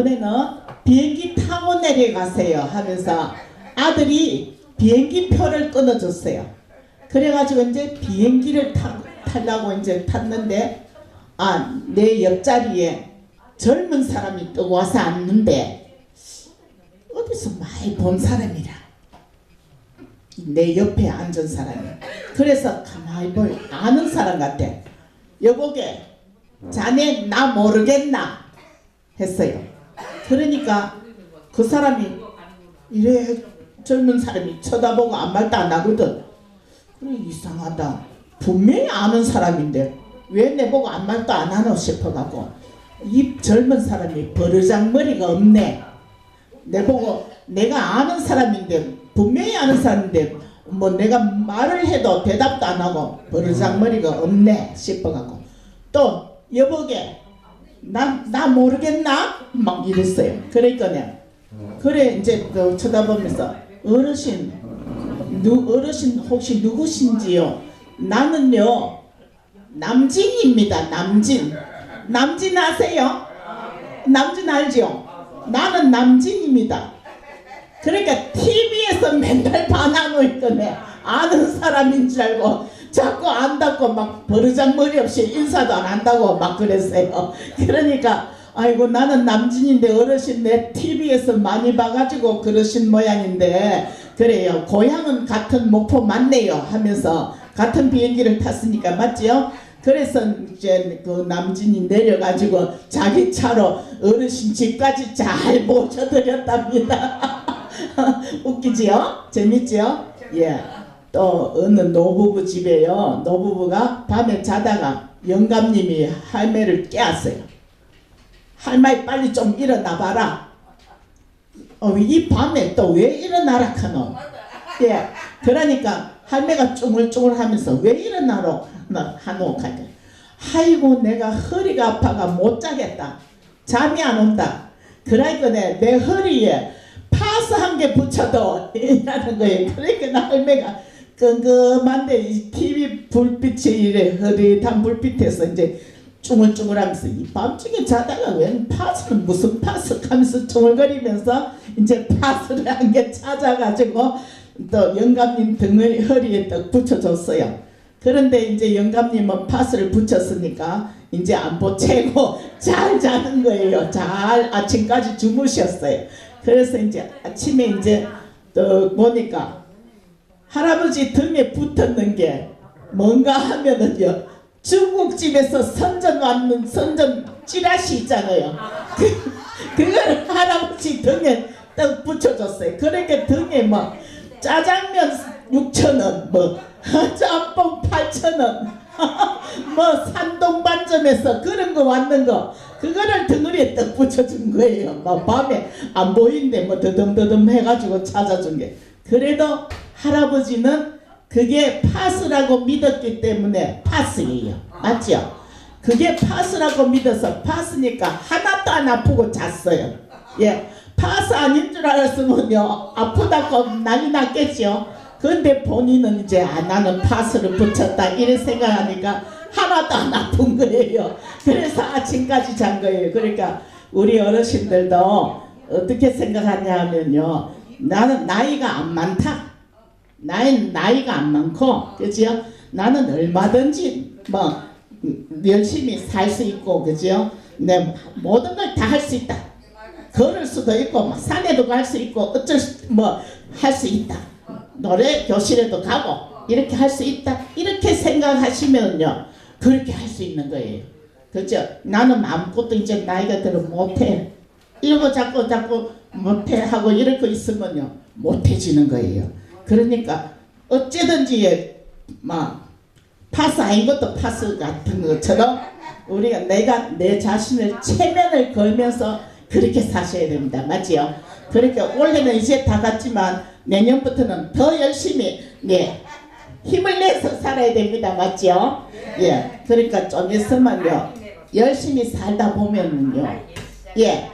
이번에는 비행기 타고 내려가세요 하면서 아들이 비행기 표를 끊어줬어요. 그래가지고 이제 비행기를 타, 타려고 이제 탔는데 아 내 옆자리에 젊은 사람이 또 와서 앉는데 어디서 많이 본 사람이라. 내 옆에 앉은 사람이. 그래서 가만히 보니 아는 사람 같아. 여보게 자네 나 모르겠나? 했어요 그러니까 그 사람이 이래 젊은 사람이 쳐다보고 아무 말도 안 하거든. 그래 이상하다. 분명히 아는 사람인데 왜 내보고 아무 말도 안 하노 싶어갖고 이 젊은 사람이 버르장머리가 없네. 내보고 내가 아는 사람인데 분명히 아는 사람인데 뭐 내가 말을 해도 대답도 안 하고 버르장머리가 없네 싶어갖고 또 여보게 나, 나 모르겠나? 막 이랬어요 그러니까요 그래 이제 또 쳐다보면서 어르신 누, 어르신 혹시 누구신지요? 나는요 남진입니다 남진 남진 아세요? 남진 알죠? 나는 남진입니다 그러니까 TV에서 맨날 반하고 있더네 아는 사람인 줄 알고 자꾸 안다고 막 버르장머리 없이 인사도 안 한다고 막 그랬어요 그러니까 아이고 나는 남진인데 어르신 내 TV에서 많이 봐가지고 그러신 모양인데 그래요 고향은 같은 목포 맞네요 하면서 같은 비행기를 탔으니까 맞지요? 그래서 이제 그 남진이 내려가지고 자기 차로 어르신 집까지 잘 모셔드렸답니다. 웃기지요? 재밌지요? 예. 또 어느 노부부 집에요. 노부부가 밤에 자다가 영감님이 할매를 깨웠어요. 할머니 빨리 좀 일어나 봐라. 어, 이 밤에 또 왜 일어나라 카노? 예. 그러니까 할매가 쭈글쭈글 하면서 왜 일어나러 하노 카게. 아이고 내가 허리가 아파가 못 자겠다. 잠이 안 온다. 그러니까 내, 내 허리에 파스 한 개 붙여도 이라는 거예요. 그러니까 할매가 끈끈한데 이 TV 불빛이 이래 흐릿한 불빛에서 이제 쭈글쭈글하면서 이 밤중에 자다가 웬 파스는 무슨 파스 하면서 쭈글거리면서 이제 파스를 한개 찾아가지고 또 영감님 등을 허리에 딱 붙여줬어요. 그런데 이제 영감님은 파스를 붙였으니까 이제 안 보 채고 잘 자는 거예요. 잘 아침까지 주무셨어요. 그래서 이제 아침에 이제 또 보니까 할아버지 등에 붙었는 게 뭔가 하면은요 중국집에서 선전 왔는 선전 찌라시 있잖아요. 그, 그걸 할아버지 등에 딱 붙여줬어요. 그러니까 등에 뭐 짜장면 6천원 뭐 짬뽕 8천원 뭐 산동 반점에서 그런 거 왔는 거 그거를 등을에 딱 붙여준 거예요. 뭐 밤에 안 보이는데 뭐 더듬더듬 해가지고 찾아준 게 그래도 할아버지는 그게 파스라고 믿었기 때문에 파스예요. 맞죠? 그게 파스라고 믿어서 파스니까 하나도 안 아프고 잤어요. 예. 파스 아닌 줄 알았으면요. 아프다고 난리 났겠죠. 근데 본인은 이제 아, 나는 파스를 붙였다 이런 생각하니까 하나도 안 아픈 거예요. 그래서 아침까지 잔 거예요. 그러니까 우리 어르신들도 어떻게 생각하냐 하면요. 나는 나이가 안 많다. 나이, 나이가 안 많고, 그죠? 나는 얼마든지 뭐 음, 열심히 살 수 있고, 그죠? 내 모든 걸 다 할 수 있다. 걸을 수도 있고, 뭐 산에도 갈 수 있고, 어쩔 수, 뭐, 할 수 있다. 노래 교실에도 가고, 이렇게 할 수 있다. 이렇게 생각하시면요. 그렇게 할 수 있는 거예요. 그죠? 나는 아무것도 이제 나이가 들어 못해. 이러고 자꾸 자꾸 못해 하고 이러고 있으면요. 못해지는 거예요. 그러니까 어찌든지 막 파스 아닌 것도 파스 같은 것처럼 우리가 내가 내 자신을 체면을 걸면서 그렇게 사셔야 됩니다. 맞지요? 그러니까 올해는 이제 다 갔지만 내년부터는 더 열심히 네 힘을 내서 살아야 됩니다. 맞죠? 예. 그러니까 좀 있으면요. 열심히 살다 보면은요. 예.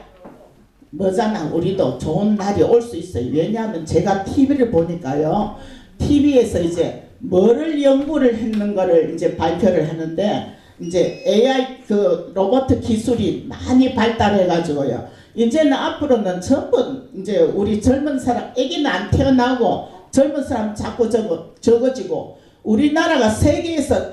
뭐잖아. 우리도 좋은 날이 올 수 있어요. 왜냐하면 제가 TV를 보니까요. TV에서 이제 뭐를 연구를 했는 거를 이제 발표를 하는데 이제 AI 그 로봇 기술이 많이 발달해 가지고요. 이제는 앞으로는 전부 이제 우리 젊은 사람 애기는 안 태어나고 젊은 사람 자꾸 적어, 적어지고 우리나라가 세계에서